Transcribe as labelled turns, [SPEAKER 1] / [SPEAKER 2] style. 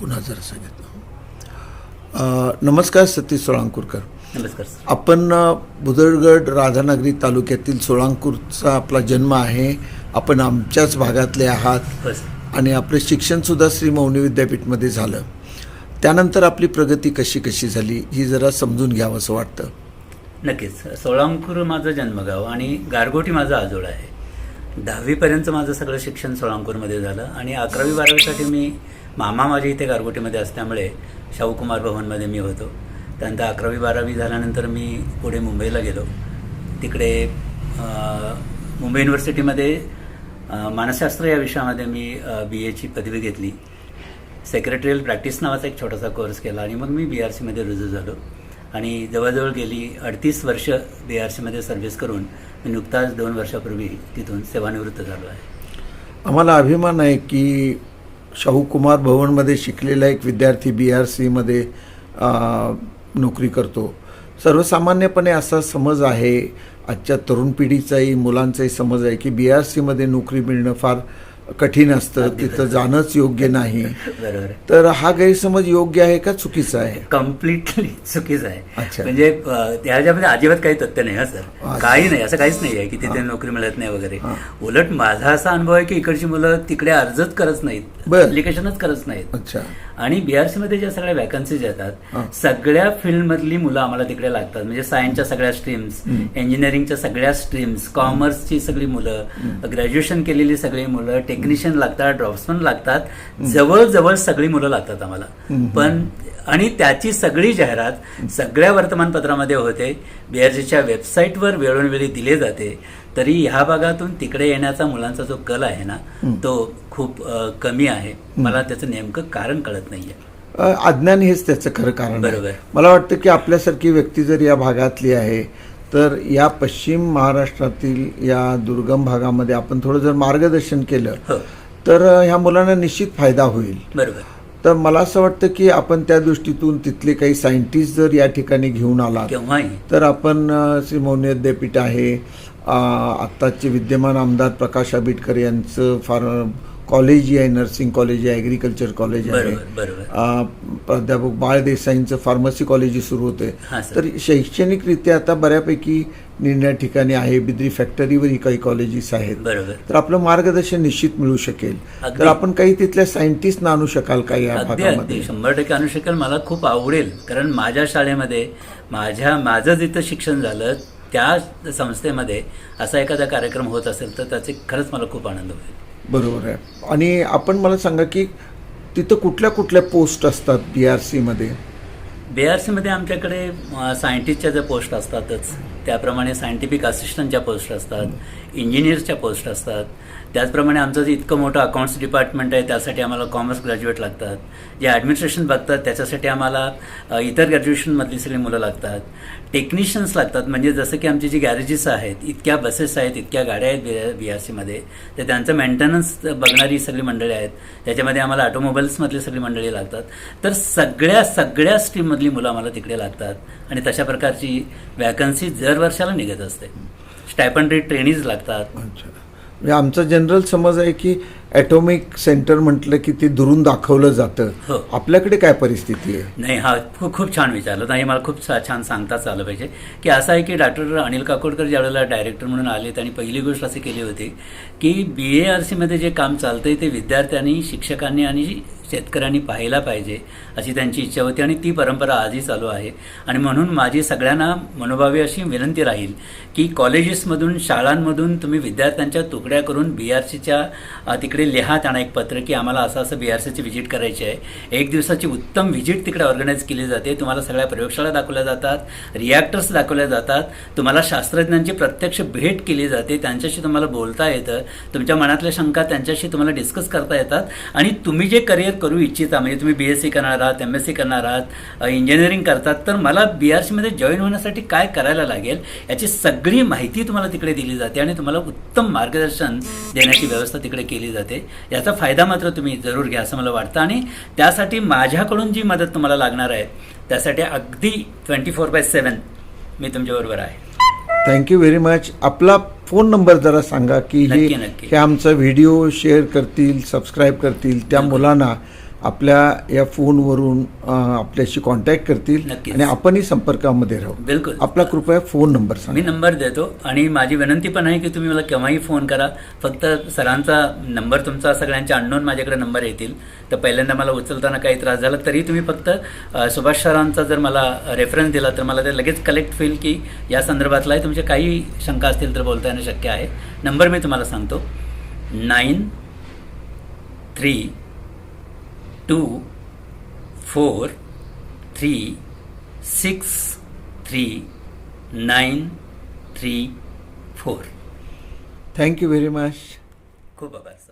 [SPEAKER 1] पुन्हा जरा सांगितलं. नमस्कार सतीश सोळांकूरकर.
[SPEAKER 2] नमस्कार
[SPEAKER 1] आपण बुदरगड राधानगरी तालुक्यातील सोळांकूरचा आपला जन्म आहे. आपण आमच्याच भागातले आहात. आणि आपलं शिक्षणसुद्धा श्री मौनी विद्यापीठमध्ये झालं. त्यानंतर आपली प्रगती कशी कशी झाली ही जरा समजून घ्यावं असं वाटतं.
[SPEAKER 2] नक्कीच. सोळांकूर माझं जन्मगाव आणि गारगोटी माझा आजोळ आहे. दहावीपर्यंत माझं सगळं शिक्षण सोळांकूरमध्ये झालं आणि अकरावी बारावीसाठी मी मामा माझ्या इथे गारगोटीमध्ये असल्यामुळे शाहूकुमार भवनमध्ये मी होतो. त्यानंतर अकरावी बारावी झाल्यानंतर मी पुढे मुंबईला गेलो. तिकडे मुंबई युनिव्हर्सिटीमध्ये मानसशास्त्र या विषयामध्ये मी बी एची पदवी घेतली. सेक्रेटरियल प्रॅक्टिस नावाचा एक छोटासा कोर्स केला आणि मग मी बी आर सीमध्ये रुजू झालो. आणि जवळजवळ गेली अडतीस वर्ष बी आर सीमध्ये सर्व्हिस करून मी नुकताच दोन वर्षापूर्वी तिथून सेवानिवृत्त झालो आहे.
[SPEAKER 1] आम्हाला अभिमान आहे की शाहू कुमार भवनमध्ये शिकलेला एक विद्यार्थी बी आर सीमध्ये नोकरी करतो. सर्वसामान्यपणे असा समज आहे. आजच्या तरुण पिढीचाही मुलांचाही समज आहे की बी आर सीमध्ये नोकरी मिळणं फार कठीण असतं तिथं जाणंच योग्य नाही.
[SPEAKER 2] बरोबर.
[SPEAKER 1] तर हा गैरसमज योग्य आहे का चुकीचा आहे?
[SPEAKER 2] कम्प्लिटली चुकीचं. आहे. म्हणजे त्याच्यामध्ये अजिबात काही तथ्य नाही हा सर. काही नाही असं काहीच नाही आहे की तिथे नोकरी मिळत नाही वगैरे. उलट माझा असा अनुभव आहे की इकडची मुलं तिकडे अर्जच करत नाहीत
[SPEAKER 1] बर.
[SPEAKER 2] अप्लिकेशनच करत नाहीत.
[SPEAKER 1] अच्छा.
[SPEAKER 2] आणि बीआरसी मध्ये ज्या सगळ्या वॅकन्सीज. येतात सगळ्या फील्ड मधली मुलं आम्हाला तिकडे लागतात. म्हणजे सायन्सच्या सगळ्या स्ट्रीम्स इंजिनिअरिंगच्या सगळ्या स्ट्रीम्स कॉमर्सची सगळी मुलं ग्रॅज्युएशन केलेली सगळी मुलं टेक्निशियन लागतात ड्रॉप्समन लागतात. जवळजवळ सगळी मुलं लागतात आम्हाला. पण आणि त्याची सगळी जाहिरात सगळ्या वर्तमानपत्रामध्ये होते. बीआरसीच्या वेबसाईटवर वेळोवेळी दिले जाते. तरी ह्या भागातून तिकडे येण्याचा मुलांचा जो कल आहे ना तो खूप कमी आहे. मला त्याचं नेमकं कारण कळत नाहीये.
[SPEAKER 1] अज्ञान हेच त्याचं खरं कारण आहे.
[SPEAKER 2] बरोबर.
[SPEAKER 1] मला वाटतं की आपल्यासारखी व्यक्ती जर या भागातली आहे तर या पश्चिम महाराष्ट्रातील या दुर्गम भागामध्ये आपण थोडं जर मार्गदर्शन केलं
[SPEAKER 2] हो.
[SPEAKER 1] तर ह्या मुलांना निश्चित फायदा होईल.
[SPEAKER 2] बरोबर.
[SPEAKER 1] तर मला असं वाटतं की आपण त्या दृष्टीतून तिथले काही सायंटिस्ट जर या ठिकाणी घेऊन
[SPEAKER 2] केव्हाही.
[SPEAKER 1] तर आपण श्री मौनी विद्यापीठ आहे. आत्ताचे विद्यमान आमदार प्रकाश आंबेडकर यांचं फार कॉलेज आहे नर्सिंग कॉलेज आहे ॲग्रिकल्चर कॉलेज आहे. प्राध्यापक बाळ देसाईंचं फार्मसी कॉलेज सुरू होते तर शैक्षणिकरित्या आता बऱ्यापैकी निर्णय ठिकाणी आहे बिद्री फॅक्टरीवरही काही कॉलेजेस आहेत.
[SPEAKER 2] बरोबर.
[SPEAKER 1] तर आपलं मार्गदर्शन निश्चित मिळू शकेल. तर आपण काही तिथल्या सायंटिस्ट आणू शकाल का या
[SPEAKER 2] अगदी
[SPEAKER 1] भागामध्ये?
[SPEAKER 2] अगदी शंभर टक्के आणू शकेल. मला खूप आवडेल कारण माझ्या शाळेमध्ये माझ्या माझं जिथं शिक्षण झालं त्या संस्थेमध्ये असा एखादा कार्यक्रम होत असेल तर त्याचे खरंच मला खूप आनंद होईल.
[SPEAKER 1] बरोबर आहे. आणि आपण मला सांगा की तिथं कुठल्या कुठल्या पोस्ट असतात बी आर सीमध्ये
[SPEAKER 2] बी आर सीमध्ये आमच्याकडे सायंटिस्टच्या ज्या पोस्ट असतातच. त्याप्रमाणे सायंटिफिक असिस्टंटच्या पोस्ट असतात इंजिनियर्सच्या पोस्ट असतात. त्याचप्रमाणे आमचं जे इतकं मोठं अकाउंट्स डिपार्टमेंट आहे त्यासाठी आम्हाला कॉमर्स ग्रॅज्युएट लागतात. जे ॲडमिनिस्ट्रेशन बघतात त्याच्यासाठी आम्हाला इतर ग्रॅज्युएशनमधली सगळी मुलं लागतात. टेक्निशियन्स लागतात म्हणजे जसं की आमची जी गॅरेजेस आहेत इतक्या बसेस आहेत इतक्या गाड्या आहेत बी बी आर सीमध्ये तर त्यांचं मेंटेनन्स बघणारी सगळी मंडळी आहेत. त्याच्यामध्ये आम्हाला ऑटोमोबाईल्समधली सगळी मंडळी लागतात. तर सगळ्या सगळ्या स्ट्रीममधली मुलं आम्हाला तिकडे लागतात. आणि तशा प्रकारची वॅकन्सी जर वर्षाला निघत असते. स्टायपंडरी ट्रेनीज लागतात.
[SPEAKER 1] म्हणजे आमचा जनरल समज आहे की ॲटॉमिक सेंटर म्हटलं की ते दुरून दाखवलं जातं.
[SPEAKER 2] हो.
[SPEAKER 1] आपल्याकडे काय परिस्थिती आहे?
[SPEAKER 2] नाही हा खूप खूप छान विचारलं. नाही मला खूप छा- छान सांगताच आलं पाहिजे. की असं आहे की डॉक्टर अनिल काकोडकर ज्यावेळेला डायरेक्टर म्हणून आले त्यांनी पहिली गोष्ट अशी केली होती की बी ए आर सीमध्ये जे काम चालतंय ते विद्यार्थ्यांनी शिक्षकांनी आणि शेतकऱ्यांनी पाहायला पाहिजे अशी त्यांची इच्छा होती आणि ती परंपरा आजही चालू आहे. आणि म्हणून माझी सगळ्यांना मनोभावी अशी विनंती राहील की कॉलेजेसमधून शाळांमधून तुम्ही विद्यार्थ्यांच्या तुकड्या करून बी आर सीच्या तिकडे लिहा त्यांना एक पत्र की आम्हाला असं असं बी आर सीची व्हिजिट करायची आहे. एक दिवसाची उत्तम व्हिजिट तिकडे ऑर्गनाईज केली जाते. तुम्हाला सगळ्या प्रयोगशाळा दाखवल्या जातात रिॲक्टर्स दाखवल्या जातात. तुम्हाला शास्त्रज्ञांची प्रत्यक्ष भेट केली जाते. त्यांच्याशी तुम्हाला बोलता येतं. तुमच्या मनातल्या शंका त्यांच्याशी तुम्हाला डिस्कस करता येतात. आणि तुम्ही जे करिअर करू इच्छिता म्हणजे तुम्ही बी एस सी करणार आहात एम एस सी करणार आहात इंजिनिअरिंग करतात तर मला बी आर सीमध्ये जॉईन होण्यासाठी काय करायला लागेल याची सगळी माहिती तुम्हाला तिकडे दिली जाते आणि तुम्हाला उत्तम मार्गदर्शन देण्याची व्यवस्था तिकडे केली जाते. याचा फायदा मात्र तुम्ही जरूर घ्या असं मला वाटतं. आणि त्यासाठी माझ्याकडून जी मदत तुम्हाला लागणार आहे त्यासाठी अगदी ट्वेंटी फोर बाय सेवन मी तुमच्याबरोबर आहे.
[SPEAKER 1] थँक्यू व्हेरी मच आपला फोन नंबर जरा सांगा की हे. हे आमचा व्हिडिओ शेअर करतील सबस्क्राईब करतील त्या मुलांना. आपल्या या फोनवरून आपल्याशी कॉन्टॅक्ट करतील. आणि आपणही संपर्कामध्ये राहू.
[SPEAKER 2] बिलकुल.
[SPEAKER 1] आपला कृपया फोन नंबर
[SPEAKER 2] मी
[SPEAKER 1] सांगा
[SPEAKER 2] नंबर देतो आणि माझी विनंती पण आहे की तुम्ही मला केव्हाही फोन करा. फक्त सरांचा नंबर तुमचा सगळ्यांचे अननोन माझ्याकडे नंबर येतील. तर पहिल्यांदा मला उचलताना काही त्रास झाला तरी तुम्ही फक्त सुभाष सरांचा जर मला रेफरन्स दिला तर मला ते लगेच कलेक्ट होईल की या संदर्भातला आहे तुमचे काही शंका असतील तर बोलता येणं शक्य आहे. नंबर मी तुम्हाला सांगतो. Nine three two four three six three nine three four
[SPEAKER 1] thank you very much
[SPEAKER 2] खूप आभार सर